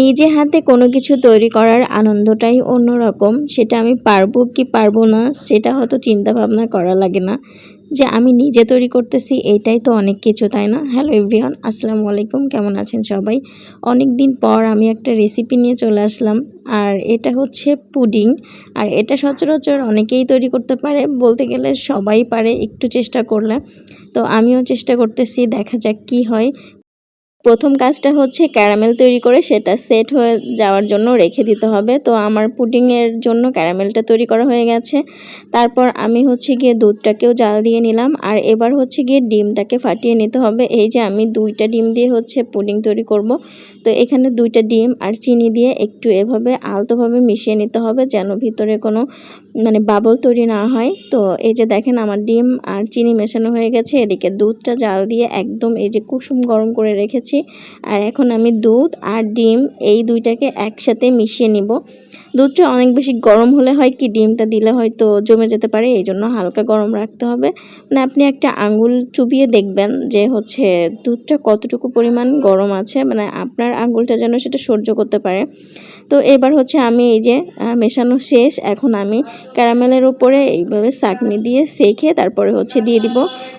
নিজে হাতে কোনো কিছু তৈরি করার আনন্দটাই অন্যরকম। সেটা আমি পারব কি পারব না, সেটা হয়তো চিন্তা ভাবনা করা লাগে না। যে আমি নিজে তৈরি করতেছি, এটাই তো অনেক কিছু, তাই না? হ্যালো এভরিওয়ান আসসালামু আলাইকুম, কেমন আছেন সবাই? অনেক দিন পর আমি একটা রেসিপি নিয়ে চলে আসলাম, আর এটা হচ্ছে পুডিং। আর এটা সচরাচর অনেকেই তৈরি করতে পারে, বলতে গেলে সবাই পারে, একটু চেষ্টা করলে। তো আমিও চেষ্টা করতেছি, দেখা যাক কি হয়। প্রথম কাজটা হচ্ছে ক্যারামেল তৈরি করে সেটা সেট হয়ে যাওয়ার জন্য রেখে দিতে হবে। তো আমার পুডিংয়ের জন্য ক্যারামেলটা তৈরি করা হয়ে গেছে। তারপর আমি হচ্ছে গিয়ে দুধটাকেও জাল দিয়ে নিলাম। আর এবার হচ্ছে গিয়ে ডিমটাকে ফাটিয়ে নিতে হবে। এই যে আমি দুইটা ডিম দিয়ে হচ্ছে পুডিং তৈরি করব। তো এখানে দুইটা ডিম আর চিনি দিয়ে একটু এভাবে আলতোভাবে মিশিয়ে নিতে হবে যেন ভিতরে কোনো মানে বাবল তৈরি না হয়। তো এই যে দেখেন আমার ডিম আর চিনি মেশানো হয়ে গেছে। এদিকে দুধটা জাল দিয়ে একদম এই যে কুসুম গরম করে রেখেছি। আর এখন আমি দুধ আর ডিম এই দুইটাকে একসাথে মিশিয়ে নিব। দুধটা অনেক বেশি গরম হলে হয় কি, ডিমটা দিলে হয়তো জমে যেতে পারে, এই জন্য হালকা গরম রাখতে হবে। মানে আপনি একটা আঙ্গুল চুবিয়ে দেখবেন যে হচ্ছে দুধটা কতটুকু পরিমাণ গরম আছে মানে আপনার আঙ্গুলটা যেন সেটা সহ্য করতে পারে। তো এবার হচ্ছে আমি এই যে মেশানো শেষ, এখন আমি ক্যারামেলের উপরে এইভাবে চাকনি দিয়ে সেখে তারপরে হচ্ছে দিয়ে দিব।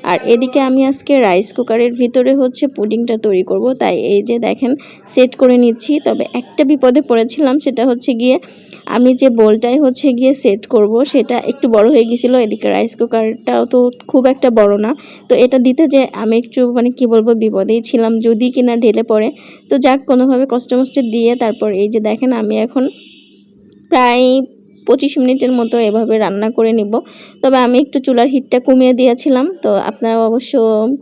আর এদিকে আমি আজকে রাইস কুকারের ভিতরে হচ্ছে পুডিংটা তৈরি করব। তাই এই যে দেখেন, সেট করে নিচ্ছি। তবে একটা বিপদে পড়েছিলাম, সেটা হচ্ছে গিয়ে আমি যে বোলটাই হচ্ছে গিয়ে সেট করব, সেটা একটু বড় হয়ে গেছিল এদিকে রাইস কুকারটাও তো খুব একটা বড় না। তো এটা দিতে যে আমি একটু মানে কি বলব, বিপদেই ছিলাম যদি কিনা ঢেলে পড়ে। তো যাক, কোনোভাবে কষ্ট মষ্টে দিয়ে তারপর এই যে দেখেন, আমি এখন প্রায় পঁচিশ মিনিটের মতো এভাবে রান্না করে নিব। তবে আমি একটু চুলার হিটটা কমিয়ে দিয়েছিলাম, তো আপনারা অবশ্য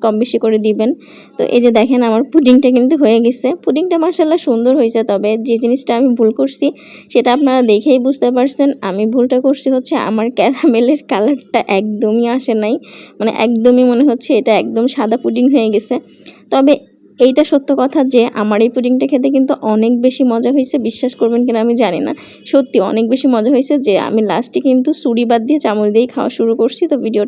কম বেশি করে দিবেন। তো এই যে দেখেন আমার পুডিংটা কিন্তু হয়ে গেছে। পুডিংটা মাসাল্লাহ সুন্দর হয়েছে, তবে যে জিনিসটা আমি ভুল করছি সেটা আপনারা দেখেই বুঝতে পারছেন। আমি ভুলটা করছি হচ্ছে আমার ক্যারামেলের কালারটা একদমই আসে নাই। মানে একদমই মনে হচ্ছে এটা একদম সাদা পুডিং হয়ে গেছে। তবে এইটা সত্য কথা যে আমার এই পুডিংটা খেতে কিন্তু অনেক বেশি মজা হয়েছে, বিশ্বাস করবেন কিনা আমি জানি না। সত্যি অনেক বেশি মজা হয়েছে যে আমি লাস্টে কিন্তু সুরি বাদ দিয়ে চামচ দিয়েই খাওয়া শুরু করছি, তো ভিডিওটা